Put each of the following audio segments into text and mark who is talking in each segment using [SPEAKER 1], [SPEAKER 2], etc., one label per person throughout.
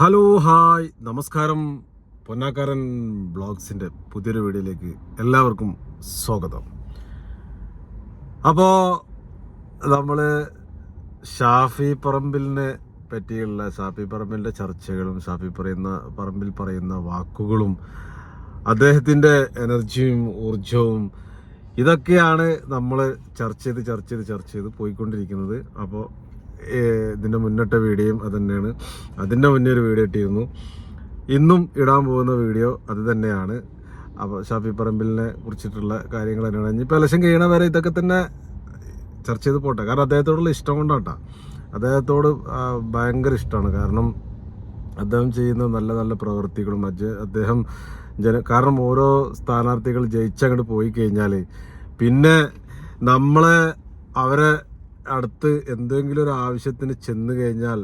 [SPEAKER 1] Hello hi നമസ്കാരം. പൊന്നാക്കാരൻ ബ്ലോഗ്സിന്റെ പുതിയൊരു വീഡിയോയിലേക്ക് എല്ലാവർക്കും സ്വാഗതം. അപ്പോൾ നമ്മൾ ഷാഫി പറമ്പിലിനെ പറ്റിയുള്ള ഷാഫി പറമ്പിലിന്റെ ചർച്ചകളും ഷാഫി പറയുന്ന പറമ്പിൽ പറയുന്ന വാക്കുകളും അദ്ദേഹത്തിന്റെ എനർജിയും ഊർജവും ഇതൊക്കെയാണ് നമ്മൾ ചർച്ച ചെയ്ത് ചർച്ച ചെയ്ത് ചർച്ച ചെയ്ത് പോയിക്കൊണ്ടിരിക്കുന്നത്. അപ്പോൾ ഇതിന്റെ മുന്നിട്ട വീഡിയോയും അത് തന്നെയാണ്. അതിന്റെ മുന്നേ ഒരു വീഡിയോ ഇട്ടിരുന്നു. ഇന്നും ഇടാൻ പോകുന്ന വീഡിയോ അത് തന്നെയാണ്. അപ്പോൾ ഷാഫി പറമ്പിലിനെ കുറിച്ചിട്ടുള്ള കാര്യങ്ങൾ തന്നെയാണ്. ഇനിയിപ്പോൾ ഇലക്ഷൻ കഴിയണ വരെ ഇതൊക്കെ തന്നെ ചർച്ച ചെയ്ത് പോട്ടെ. കാരണം അദ്ദേഹത്തോടുള്ള ഇഷ്ടം കൊണ്ടാട്ടാ. അദ്ദേഹത്തോട് ഭയങ്കര ഇഷ്ടമാണ്. കാരണം അദ്ദേഹം ചെയ്യുന്ന നല്ല നല്ല പ്രവൃത്തികളും അജ് അദ്ദേഹം ജന കാരണം ഓരോ സ്ഥാനാർത്ഥികൾ ജയിച്ചങ്ങോട്ട് പോയി കഴിഞ്ഞാൽ പിന്നെ നമ്മളെ അവരെ അടുത്ത് എന്തെങ്കിലും ഒരു ആവശ്യത്തിന് ചെന്ന് കഴിഞ്ഞാൽ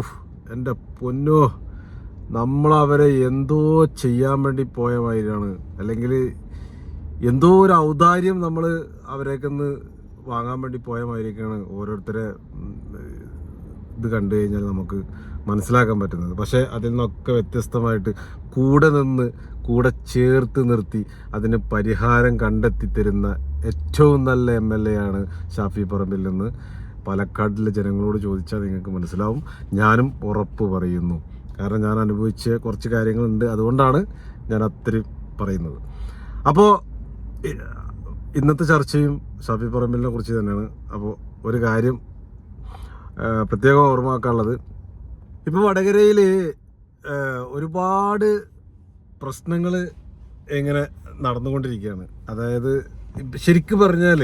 [SPEAKER 1] ഉഫ് എന്റെ പൊന്നോ നമ്മളവരെ എന്തോ ചെയ്യാൻ വേണ്ടി പോയ മാതിരിയാണ്. അല്ലെങ്കിൽ എന്തോ ഒരു ഔദാര്യം നമ്മൾ അവരേക്കൊന്ന് വാങ്ങാൻ വേണ്ടി പോയ മാതിരിയൊക്കെയാണ് ഓരോരുത്തരെ ഇത് കണ്ടു കഴിഞ്ഞാൽ നമുക്ക് മനസ്സിലാക്കാൻ പറ്റുന്നത്. പക്ഷേ അതിൽ നിന്നൊക്കെ വ്യത്യസ്തമായിട്ട് കൂടെ നിന്ന് കൂടെ ചേർത്ത് നിർത്തി അതിന് പരിഹാരം കണ്ടെത്തി തരുന്ന ഏറ്റവും നല്ല എം എൽ എ ആണ് ഷാഫി പറമ്പിൽ നിന്ന്. പാലക്കാട്ടിലെ ജനങ്ങളോട് ചോദിച്ചാൽ നിങ്ങൾക്ക് മനസ്സിലാവും. ഞാനും ഉറപ്പ് പറയുന്നു. കാരണം ഞാൻ അനുഭവിച്ച കുറച്ച് കാര്യങ്ങളുണ്ട്. അതുകൊണ്ടാണ് ഞാൻ അത്രയും പറയുന്നത്. അപ്പോൾ ഇന്നത്തെ ചർച്ചയും ഷാഫി പറമ്പിലിനെ കുറിച്ച് തന്നെയാണ്. അപ്പോൾ ഒരു കാര്യം പ്രത്യേകം ഓർമ്മയാക്കാനുള്ളത് ഇപ്പോൾ വടകരയിൽ ഒരുപാട് പ്രശ്നങ്ങൾ ഇങ്ങനെ നടന്നുകൊണ്ടിരിക്കുകയാണ്. അതായത് ശരിക്കും പറഞ്ഞാൽ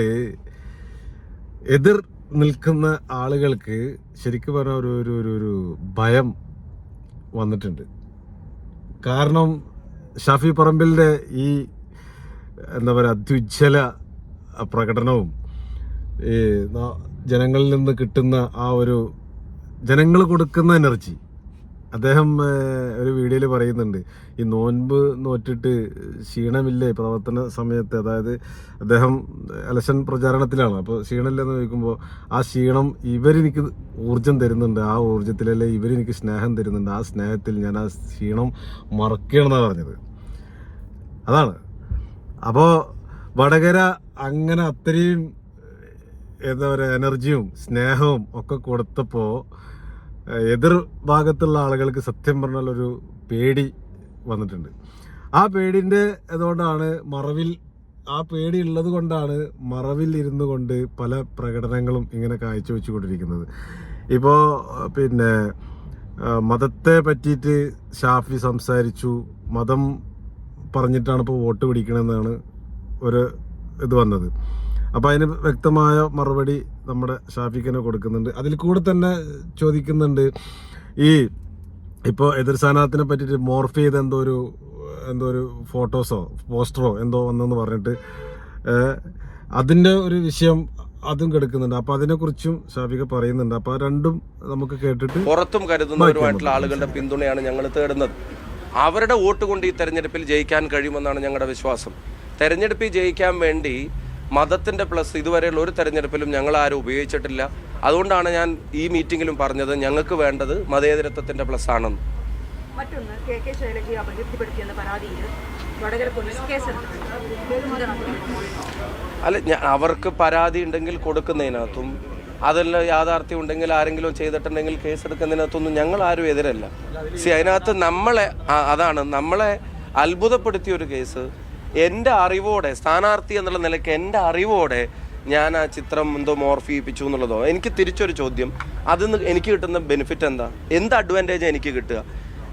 [SPEAKER 1] എതിർ നിൽക്കുന്ന ആളുകൾക്ക് ശരിക്കും പറഞ്ഞാൽ ഒരു ഒരു ഒരു ഒരു ഭയം വന്നിട്ടുണ്ട്. കാരണം ഷാഫി പറമ്പിലിന്റെ ഈ എന്താ പറയുക അത്യുജ്വല പ്രകടനവും ഈ ജനങ്ങളിൽ നിന്ന് കിട്ടുന്ന ആ ഒരു ജനങ്ങൾ കൊടുക്കുന്ന എനർജി അദ്ദേഹം ഒരു വീഡിയോയിൽ പറയുന്നുണ്ട് ഈ നോൻപ് നോറ്റിട്ട് ക്ഷീണമില്ലേ പ്രവർത്തന സമയത്ത്? അതായത് അദ്ദേഹം ഇലക്ഷൻ പ്രചാരണത്തിലാണ്. അപ്പോൾ ക്ഷീണമില്ലെന്ന് ചോദിക്കുമ്പോൾ ആ ക്ഷീണം ഇവരെനിക്ക് ഊർജം തരുന്നുണ്ട്. ആ ഊർജത്തിലല്ലേ ഇവരെനിക്ക് സ്നേഹം തരുന്നുണ്ട്. ആ സ്നേഹത്തിൽ ഞാൻ ആ ക്ഷീണം മറക്കണമെന്നാണ് പറഞ്ഞത്. അതാണ്. അപ്പോൾ വടകര അങ്ങനെ അത്രയും എന്താ പറയുക എനർജിയും സ്നേഹവും ഒക്കെ കൊടുത്തപ്പോൾ എതിർ ഭാഗത്തുള്ള ആളുകൾക്ക് സത്യം പറഞ്ഞാൽ ഒരു പേടി വന്നിട്ടുണ്ട്. ആ പേടിന്റെ അതുകൊണ്ടാണ് മറവിൽ ആ പേടി ഉള്ളത് കൊണ്ടാണ് മറവിൽ ഇരുന്നു കൊണ്ട് പല പ്രകടനങ്ങളും ഇങ്ങനെ കാഴ്ചവെച്ചുകൊണ്ടിരിക്കുന്നത് ഇപ്പോൾ പിന്നെ മതത്തെ പറ്റിയിട്ട് ഷാഫി സംസാരിച്ചു. മതം പറഞ്ഞിട്ടാണ് ഇപ്പോൾ വോട്ട് പിടിക്കണമെന്നാണ് ഒരു ഇത് വന്നത്. അപ്പോൾ അതിന് വ്യക്തമായ മറുപടി നമ്മുടെ ഷാഫിക്കനെ കൊടുക്കുന്നുണ്ട്. അതിൽ കൂടെ തന്നെ ചോദിക്കുന്നുണ്ട് ഈ ഇപ്പോൾ എതിർ സ്ഥാനാർത്ഥിനെ പറ്റിയിട്ട് മോർഫ് ചെയ്ത എന്തോ ഒരു എന്തോ ഒരു ഫോട്ടോസോ പോസ്റ്ററോ എന്തോ വന്നെന്ന് പറഞ്ഞിട്ട് അതിന്റെ ഒരു വിഷയം അതും കിടക്കുന്നുണ്ട്. അപ്പോൾ അതിനെക്കുറിച്ചും ഷാഫിക പറയുന്നുണ്ട്. അപ്പൊ രണ്ടും നമുക്ക് കേട്ടിട്ട്
[SPEAKER 2] പുറത്തും കരുതുന്നവരുമായിട്ടുള്ള ആളുകളുടെ പിന്തുണയാണ് ഞങ്ങൾ തേടുന്നത്. അവരുടെ വോട്ട് കൊണ്ട് ഈ തെരഞ്ഞെടുപ്പിൽ ജയിക്കാൻ കഴിയുമെന്നാണ് ഞങ്ങളുടെ വിശ്വാസം. തെരഞ്ഞെടുപ്പിൽ ജയിക്കാൻ വേണ്ടി മതത്തിന്റെ പ്ലസ് ഇതുവരെയുള്ള ഒരു തെരഞ്ഞെടുപ്പിലും ഞങ്ങൾ ആരും ഉപയോഗിച്ചിട്ടില്ല. അതുകൊണ്ടാണ് ഞാൻ ഈ മീറ്റിംഗിലും പറഞ്ഞത് ഞങ്ങൾക്ക് വേണ്ടത് മതേതരത്വത്തിന്റെ പ്ലസ് ആണെന്ന്.
[SPEAKER 3] മറ്റൊന്ന് കെ കെ ശൈലജയെ അപകീർത്തിപ്പെടുത്തിയെന്ന പരാതിയിൽ വടകര പോലീസ്
[SPEAKER 2] അല്ല ഞാൻ അവർക്ക് പരാതി ഉണ്ടെങ്കിൽ കൊടുക്കുന്നതിനകത്തും അതെല്ലാം യാഥാർത്ഥ്യം ഉണ്ടെങ്കിൽ ആരെങ്കിലും ചെയ്തിട്ടുണ്ടെങ്കിൽ കേസെടുക്കുന്നതിനകത്തൊന്നും ഞങ്ങൾ ആരും എതിരല്ല. സി അതിനകത്ത് നമ്മളെ അതാണ് നമ്മളെ അത്ഭുതപ്പെടുത്തിയ ഒരു കേസ് എന്റെ അറിവോടെ സ്ഥാനാർത്ഥി എന്നുള്ള നിലയ്ക്ക് എന്റെ അറിവോടെ ഞാൻ ആ ചിത്രം എന്തോ മോർഫിപ്പിച്ചു എന്നുള്ളതോ? എനിക്ക് തിരിച്ചൊരു ചോദ്യം. അതിൽ നിന്ന് എനിക്ക് കിട്ടുന്ന ബെനിഫിറ്റ് എന്താ? എന്ത് അഡ്വാന്റേജ് എനിക്ക് കിട്ടുക?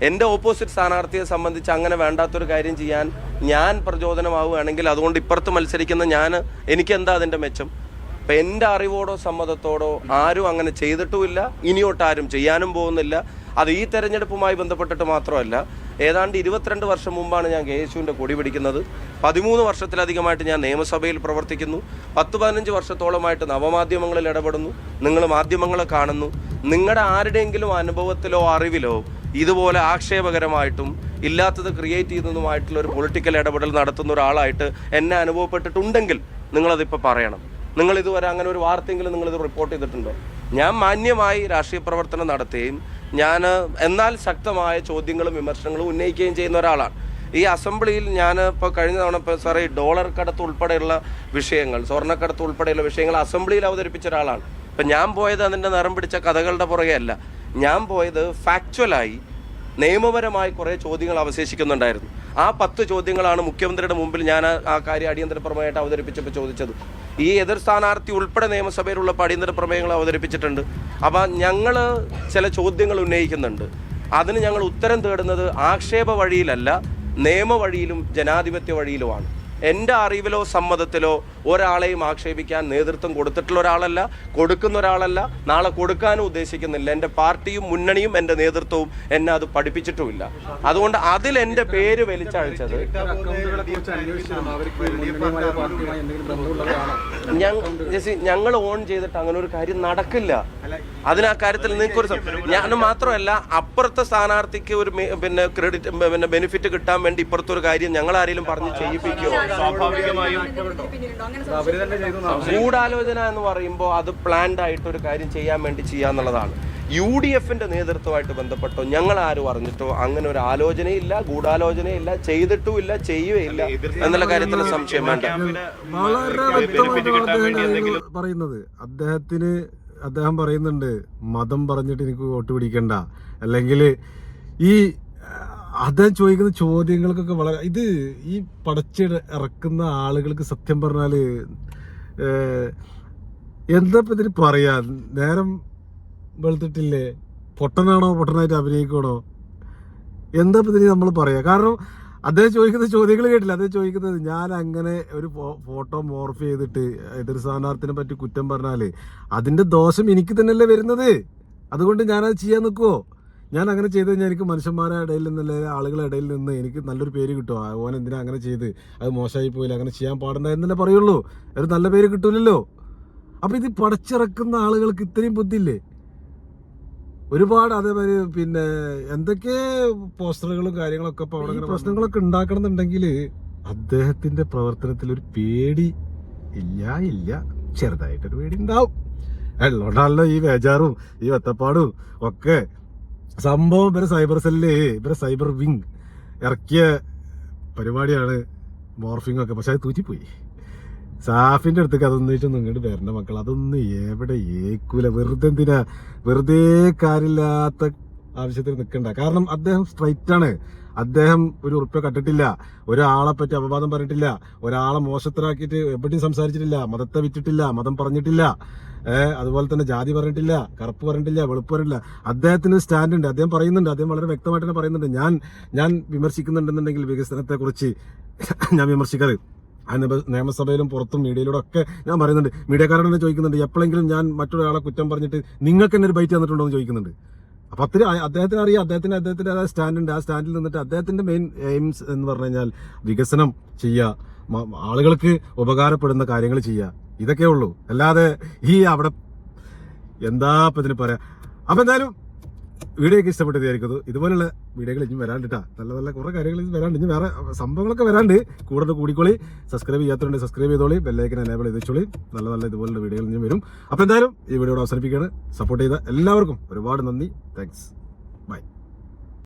[SPEAKER 2] എന്റെ ഓപ്പോസിറ്റ് സ്ഥാനാർത്ഥിയെ സംബന്ധിച്ച് അങ്ങനെ വേണ്ടാത്തൊരു കാര്യം ചെയ്യാൻ ഞാൻ പ്രചോദനമാവുകയാണെങ്കിൽ അതുകൊണ്ട് ഇപ്പുറത്ത് മത്സരിക്കുന്ന ഞാൻ എനിക്ക് എന്താ അതിന്റെ മെച്ചം? അപ്പം എന്റെ അറിവോടോ സമ്മതത്തോടോ ആരും അങ്ങനെ ചെയ്തിട്ടുമില്ല. ഇനിയോട്ട് ആരും ചെയ്യാനും പോകുന്നില്ല. അത് ഈ തെരഞ്ഞെടുപ്പുമായി ബന്ധപ്പെട്ടിട്ട് മാത്രമല്ല ഏതാണ്ട് ഇരുപത്തിരണ്ട് വർഷം മുമ്പാണ് ഞാൻ കെ യേശുവിന്റെ കൊടി പിടിക്കുന്നത്. പതിമൂന്ന് വർഷത്തിലധികമായിട്ട് ഞാൻ നിയമസഭയിൽ പ്രവർത്തിക്കുന്നു. പത്ത് പതിനഞ്ച് വർഷത്തോളമായിട്ട് നവമാധ്യമങ്ങളിൽ ഇടപെടുന്നു. നിങ്ങൾ മാധ്യമങ്ങളെ കാണുന്നു. നിങ്ങളുടെ ആരുടെയെങ്കിലും അനുഭവത്തിലോ അറിവിലോ ഇതുപോലെ ആക്ഷേപകരമായിട്ടും ഇല്ലാത്തത് ക്രിയേറ്റ് ചെയ്യുന്നതുമായിട്ടുള്ള ഒരു പൊളിറ്റിക്കൽ ഇടപെടൽ നടത്തുന്ന ഒരാളായിട്ട് എന്നെ അനുഭവപ്പെട്ടിട്ടുണ്ടെങ്കിൽ നിങ്ങളതിപ്പോൾ പറയണം. നിങ്ങൾ ഇതുവരെ അങ്ങനെ ഒരു വാർത്തയെങ്കിലും നിങ്ങളിത് റിപ്പോർട്ട് ചെയ്തിട്ടുണ്ടോ? ഞാൻ മാന്യമായി രാഷ്ട്രീയ പ്രവർത്തനം നടത്തുകയും ഞാൻ എന്നാൽ ശക്തമായ ചോദ്യങ്ങളും വിമർശനങ്ങളും ഉന്നയിക്കുകയും ചെയ്യുന്ന ഒരാളാണ്. ഈ അസംബ്ലിയിൽ ഞാൻ ഇപ്പോൾ കഴിഞ്ഞ തവണ ഇപ്പോൾ സാറേ ഡോളർ കടത്ത് ഉൾപ്പെടെയുള്ള വിഷയങ്ങൾ സ്വർണക്കടത്ത് ഉൾപ്പെടെയുള്ള വിഷയങ്ങൾ അസംബ്ലിയിൽ അവതരിപ്പിച്ച ഒരാളാണ്. ഇപ്പം ഞാൻ പോയത് അതിന്റെ നിറം പിടിച്ച കഥകളുടെ പുറകെ അല്ല. ഞാൻ പോയത് ഫാക്ച്വലായി നിയമപരമായി കുറേ ചോദ്യങ്ങൾ അവശേഷിക്കുന്നുണ്ടായിരുന്നു. ആ പത്ത് ചോദ്യങ്ങളാണ് മുഖ്യമന്ത്രിയുടെ മുമ്പിൽ ഞാൻ ആ- കാര്യം അടിയന്തരപ്രമേയമായിട്ട് അവതരിപ്പിച്ചപ്പോൾ ചോദിച്ചത്. ഈ എതിർ സ്ഥാനാർത്ഥി ഉൾപ്പെടെ നിയമസഭയിലുള്ള അടിയന്തര പ്രമേയങ്ങൾ അവതരിപ്പിച്ചിട്ടുണ്ട്. അപ്പം ഞങ്ങൾ ചില ചോദ്യങ്ങൾ ഉന്നയിക്കുന്നുണ്ട്. അതിന് ഞങ്ങൾ ഉത്തരം തേടുന്നത് ആക്ഷേപ വഴിയിലല്ല നിയമ വഴിയിലും ജനാധിപത്യ വഴിയിലുമാണ്. എന്റെ അറിവിലോ സമ്മതത്തിലോ ഒരാളെയും ആക്ഷേപിക്കാൻ നേതൃത്വം കൊടുത്തിട്ടുള്ള ഒരാളല്ല കൊടുക്കുന്ന ഒരാളല്ല നാളെ കൊടുക്കാനും ഉദ്ദേശിക്കുന്നില്ല. എന്റെ പാർട്ടിയും മുന്നണിയും എന്റെ നേതൃത്വവും എന്നെ അത് പഠിപ്പിച്ചിട്ടുമില്ല. അതുകൊണ്ട് അതിൽ എന്റെ പേര് വലിച്ചഴിച്ചത് ഞങ്ങൾ ഓൺ ചെയ്തിട്ട് അങ്ങനെ ഒരു കാര്യം നടക്കില്ല. അതിന് ആ കാര്യത്തിൽ നിങ്ങൾക്ക് ഒരു ഞാൻ മാത്രമല്ല അപ്പുറത്തെ സ്ഥാനാർത്ഥിക്ക് ഒരു പിന്നെ ക്രെഡിറ്റ് പിന്നെ ബെനിഫിറ്റ് കിട്ടാൻ വേണ്ടി ഇപ്പുറത്തെ ഒരു കാര്യം ഞങ്ങൾ ആരെങ്കിലും പറഞ്ഞ് ചെയ്യിപ്പിക്കുമോ ഗൂഢാലോചന എന്ന് പറയുമ്പോൾ അത് പ്ലാൻഡ് ആയിട്ട് ഒരു കാര്യം ചെയ്യാൻ വേണ്ടി ചെയ്യാന്നുള്ളതാണ് യു ഡി എഫിന്റെ നേതൃത്വമായിട്ട് ബന്ധപ്പെട്ടോ ഞങ്ങൾ ആരും അറിഞ്ഞിട്ടോ അങ്ങനെ ഒരു ആലോചനയില്ല ഗൂഢാലോചനയില്ല ചെയ്തിട്ടുമില്ല ചെയ്യുകയില്ല എന്നുള്ള കാര്യത്തിൽ സംശയം വേണ്ട.
[SPEAKER 1] വളരെ പറയുന്നത്? അദ്ദേഹത്തിന് അദ്ദേഹം പറയുന്നുണ്ട് മതം പറഞ്ഞിട്ട് എനിക്ക് വോട്ട് പിടിക്കണ്ട. അല്ലെങ്കിൽ ഈ അദ്ദേഹം ചോദിക്കുന്ന ചോദ്യങ്ങൾക്കൊക്കെ വളരെ ഇത് ഈ പടച്ച് ഇറക്കുന്ന ആളുകൾക്ക് സത്യം പറഞ്ഞാൽ എന്താ ഇതിന് പറയാ? നേരം വെളുത്തിട്ടില്ലേ? പൊട്ടനാണോ? പൊട്ടനായിട്ട് അഭിനയിക്കണോ എന്താ ഇതിന് നമ്മൾ പറയാ? കാരണം അദ്ദേഹം ചോദിക്കുന്ന ചോദ്യങ്ങൾ കേട്ടില്ല. അദ്ദേഹം ചോദിക്കുന്നത് ഞാൻ അങ്ങനെ ഒരു ഫോട്ടോ മോർഫ് ചെയ്തിട്ട് എതിർ സ്ഥാനാർത്ഥിനെ പറ്റി കുറ്റം പറഞ്ഞാൽ അതിന്റെ ദോഷം എനിക്ക് തന്നെയല്ലേ വരുന്നത്? അതുകൊണ്ട് ഞാനത് ചെയ്യാൻ നിൽക്കുമോ ഞാൻ അങ്ങനെ ചെയ്ത് കഴിഞ്ഞാൽ എനിക്ക് മനുഷ്യന്മാരുടെ ഇടയിൽ നിന്നല്ലേ ആളുകളുടെ ഇടയിൽ നിന്ന് എനിക്ക് നല്ലൊരു പേര് കിട്ടുമോ ഓൻ എന്തിനാ അങ്ങനെ ചെയ്ത്? അത് മോശമായി പോയില്ല അങ്ങനെ ചെയ്യാൻ പാടണ്ട എന്നല്ലേ പറയുള്ളൂ. ഒരു നല്ല പേര് കിട്ടൂലല്ലോ. അപ്പൊ ഇത് പടച്ചിറക്കുന്ന ആളുകൾക്ക് ഇത്രയും ബുദ്ധിയില്ലേ? ഒരുപാട് അതേമാതിരി പിന്നെ എന്തൊക്കെ പോസ്റ്ററുകളും കാര്യങ്ങളൊക്കെ ഇപ്പൊ അവിടെ പ്രശ്നങ്ങളൊക്കെ ഉണ്ടാക്കണം എന്നുണ്ടെങ്കിൽ അദ്ദേഹത്തിന്റെ പ്രവർത്തനത്തിൽ ഒരു പേടി ഇല്ല ഇല്ല. ചെറുതായിട്ടൊരു പേടി ഉണ്ടാവും. ഉള്ളതുകൊണ്ടാണല്ലോ ഈ വേജാറും ഈ വെത്തപ്പാടും ഒക്കെ. സംഭവം ഇവരെ സൈബർ സെല്ല് ഇവരെ സൈബർ വിങ് ഇറക്കിയ പരിപാടിയാണ് മോർഫിംഗ് ഒക്കെ പക്ഷെ അത് തൂറ്റിപ്പോയി. സാഫിന്റെ അടുത്തേക്ക് അതൊന്നും ഇങ്ങോട്ട് വരണ്ട മക്കൾ അതൊന്നും എവിടെ ഏക്കൂല. വെറുതെ എന്തിനാ? വെറുതെ കാര്യമില്ലാത്ത ആവശ്യത്തിന് നിൽക്കണ്ട കാരണം അദ്ദേഹം സ്ട്രൈറ്റ് ആണ്. അദ്ദേഹം ഒരു ഉറപ്പ് കട്ടിട്ടില്ല ഒരാളെ പറ്റി അപവാദം പറഞ്ഞിട്ടില്ല. ഒരാളെ മോശത്തിലാക്കിയിട്ട് എവിടെയും സംസാരിച്ചിട്ടില്ല. മതത്തെ വിറ്റിട്ടില്ല. മതം പറഞ്ഞിട്ടില്ല. അതുപോലെ തന്നെ ജാതി പറഞ്ഞിട്ടില്ല. കറുപ്പ് പറഞ്ഞിട്ടില്ല. വെളുപ്പ് പറഞ്ഞിട്ടില്ല. അദ്ദേഹത്തിന് സ്റ്റാൻഡ് ഉണ്ട്. അദ്ദേഹം പറയുന്നുണ്ട്. അദ്ദേഹം വളരെ വ്യക്തമായിട്ട് തന്നെ പറയുന്നുണ്ട്. ഞാൻ ഞാൻ വിമർശിക്കുന്നുണ്ടെന്നുണ്ടെങ്കിൽ വികസനത്തെ കുറിച്ച് ഞാൻ വിമർശിക്കാറ്. നിയമസഭയിലും പുറത്തും മീഡിയയിലൂടെ ഒക്കെ ഞാൻ പറയുന്നുണ്ട്. മീഡിയക്കാരോട് തന്നെ ചോദിക്കുന്നുണ്ട് എപ്പോഴെങ്കിലും ഞാൻ മറ്റൊരാളെ കുറ്റം പറഞ്ഞിട്ട് നിങ്ങൾക്ക് എന്നൊരു ഒരു ബൈറ്റ് തന്നിട്ടുണ്ടോ എന്ന് ചോദിക്കുന്നുണ്ട്. അപ്പൊ അത്ര അദ്ദേഹത്തിന് അറിയാം അദ്ദേഹത്തിന് അദ്ദേഹത്തിന്റെ ആ സ്റ്റാൻഡ് ഉണ്ട് ആ സ്റ്റാൻഡിൽ നിന്നിട്ട് അദ്ദേഹത്തിന്റെ മെയിൻ എയിംസ് എന്ന് പറഞ്ഞു കഴിഞ്ഞാൽ വികസനം ചെയ്യുക ആളുകൾക്ക് ഉപകാരപ്പെടുന്ന കാര്യങ്ങൾ ചെയ്യുക ഇതൊക്കെ ഉള്ളൂ. അല്ലാതെ ഈ അവിടെ എന്താ ഇപ്പൊ ഇതിന് പറയാ? അപ്പൊ എന്തായാലും വീഡിയോ ഒക്കെ ഇഷ്ടപ്പെട്ട് വിചാരിക്കുന്നു. ഇതുപോലുള്ള വീഡിയോകൾ ഇനി വരാണ്ടിട്ടാ നല്ല നല്ല കുറെ കാര്യങ്ങൾ ഇനി വരാണ്ട്. ഇനി വേറെ സംഭവങ്ങളൊക്കെ വരാണ്ട്. കൂടുതൽ കൂടിക്കോളി. സബ്സ്ക്രൈബ് ചെയ്യാത്തതുകൊണ്ട് സബ്സ്ക്രൈബ് ചെയ്തോളി. ബെല്ലൈക്കൻ എനേബിൾ ചെയ്തോളി നല്ല നല്ല ഇതുപോലുള്ള വീഡിയോകൾ ഇനി വരും. അപ്പോൾ എന്തായാലും ഈ വീഡിയോ അവസാനിപ്പിക്കുകയാണ്. സപ്പോർട്ട് ചെയ്ത എല്ലാവർക്കും ഒരുപാട് നന്ദി. താങ്ക്സ്